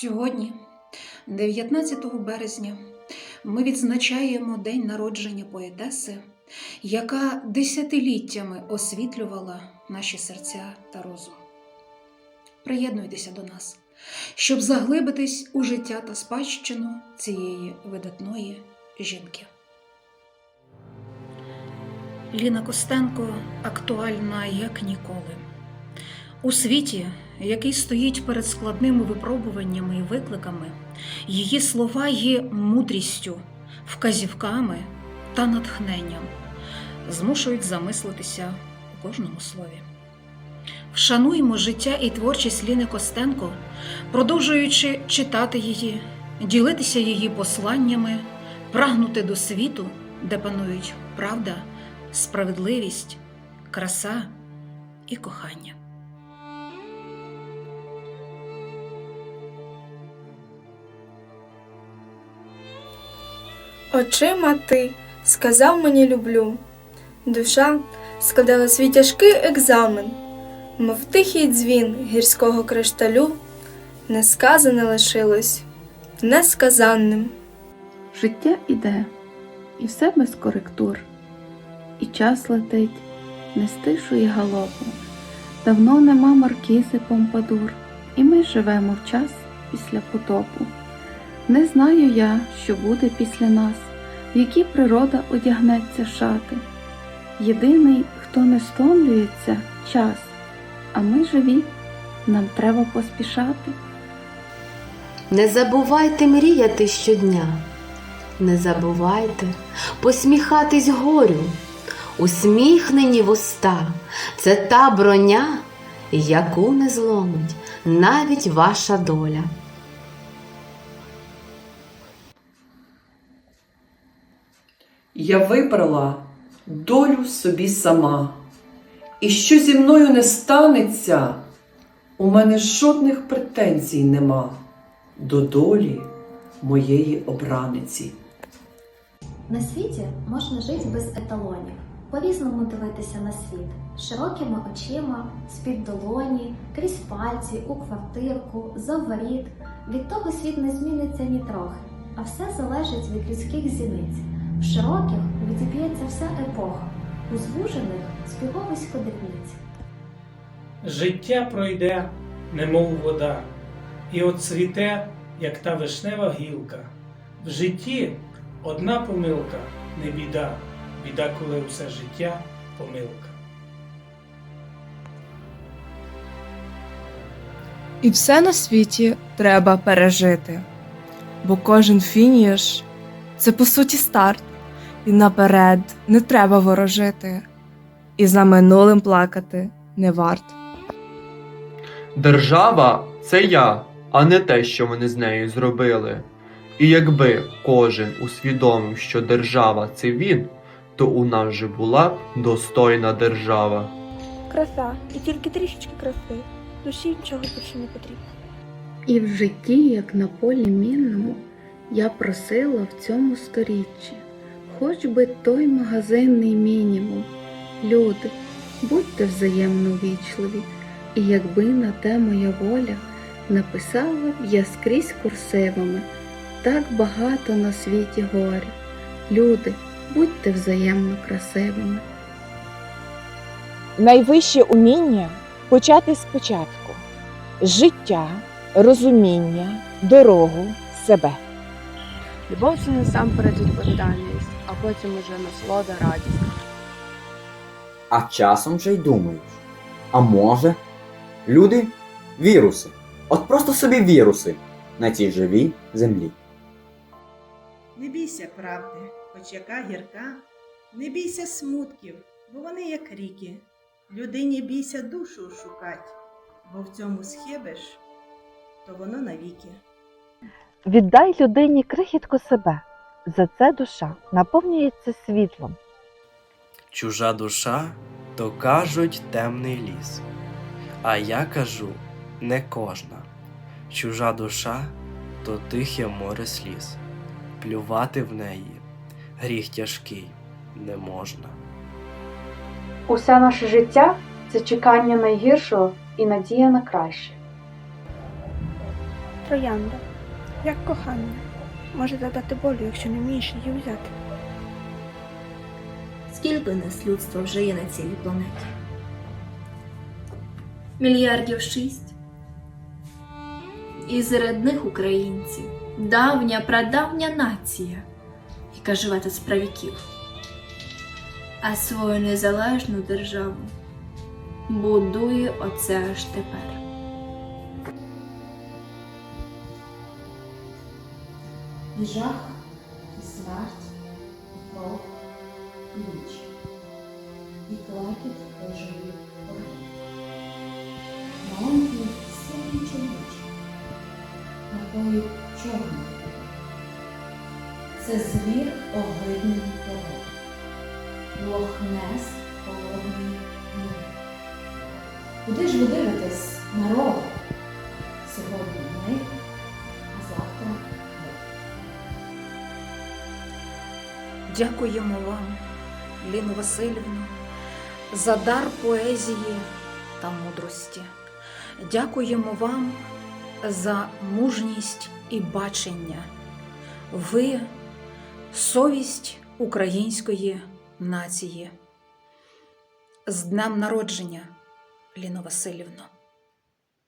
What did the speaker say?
Сьогодні, 19 березня, ми відзначаємо день народження поетеси, яка десятиліттями освітлювала наші серця та розум. Приєднуйтеся до нас, щоб заглибитись у життя та спадщину цієї видатної жінки. Ліна Костенко актуальна як ніколи. У світі, який стоїть перед складними випробуваннями і викликами, її слова є мудрістю, вказівками та натхненням, змушують замислитися у кожному слові. Вшануємо життя і творчість Ліни Костенко, продовжуючи читати її, ділитися її посланнями, прагнути до світу, де панують правда, справедливість, краса і кохання. Очима ти сказав мені люблю. Душа складала свій тяжкий екзамен, мов тихий дзвін гірського кришталю, несказане лишилось несказанним. Життя іде, і все без коректур, і час летить, не стишує галопу. Давно нема маркізи помпадур, і ми живемо в час після потопу. Не знаю я, що буде після нас, які природа одягнеться шати. Єдиний, хто не стомлюється, час, а ми живі, нам треба поспішати. Не забувайте мріяти щодня, не забувайте посміхатись горю. Усміхнені вуста це та броня, яку не зломить навіть ваша доля. Я вибрала долю собі сама, і що зі мною не станеться, у мене жодних претензій нема до долі моєї обраниці. На світі можна жити без еталонів, по-різному дивитися на світ, широкими очима, з-під долоні, крізь пальці, у квартирку, за воріт. Від того світ не зміниться ні трохи, а все залежить від людських зіниць. В широких відіб'ється вся епоха, у звужених спіговисько дрібниць. Життя пройде, немов вода, і оцвіте, як та вишнева гілка. В житті одна помилка не біда, біда, коли все життя помилка. І все на світі треба пережити, бо кожен фініш це по суті старт, і наперед не треба ворожити, і за минулим плакати не варт. Держава це я, а не те, що вони з нею зробили. І якби кожен усвідомив, що держава це він, то у нас же була б достойна держава. Краса, і тільки трішечки краси. Душі нічого більше не потрібно. І в житті, як на полі мінному, я просила в цьому сторіччі, хоч би той магазинний мінімум. Люди, будьте взаємно вічливі, і якби на те моя воля написала б я скрізь курсивами, так багато на світі горя. Люди, будьте взаємно красивими. Найвище уміння почати спочатку життя, розуміння, дорогу, себе. Любов це насамперед відповідальність, а потім уже насолода радість. А часом вже й думаєш. А може, люди віруси. От просто собі віруси на цій живій землі. Не бійся правди, хоч яка гірка, не бійся смутків, бо вони як ріки. Людині бійся душу шукать, бо в цьому схибиш, то воно навіки. Віддай людині крихітку себе. За це душа наповнюється світлом. Чужа душа то кажуть темний ліс. А я кажу не кожна. Чужа душа то тихе море сліз. Плювати в неї гріх тяжкий не можна. Усе наше життя це чекання найгіршого і надія на краще. троянда, як кохання, може додати болю, якщо не вмієш її взяти. Скільки нас людства вже є на цій планеті? Мільярдів шість. І серед них українці, давня прадавня нація, яка живе з правіків. А свою незалежну державу будує оце аж тепер. І жах, і смерть, і кров, і ніч, і клакіт оживів горі. Маленький синій чоловічок, напої чорний. Це звір огидний того, лохнес холодний ніг. Куди ж ви дивитесь, народ? Дякуємо вам, Ліно Васильівно, за дар поезії та мудрості. Дякуємо вам за мужність і бачення. Ви совість української нації. З днем народження, Ліно Васильівно.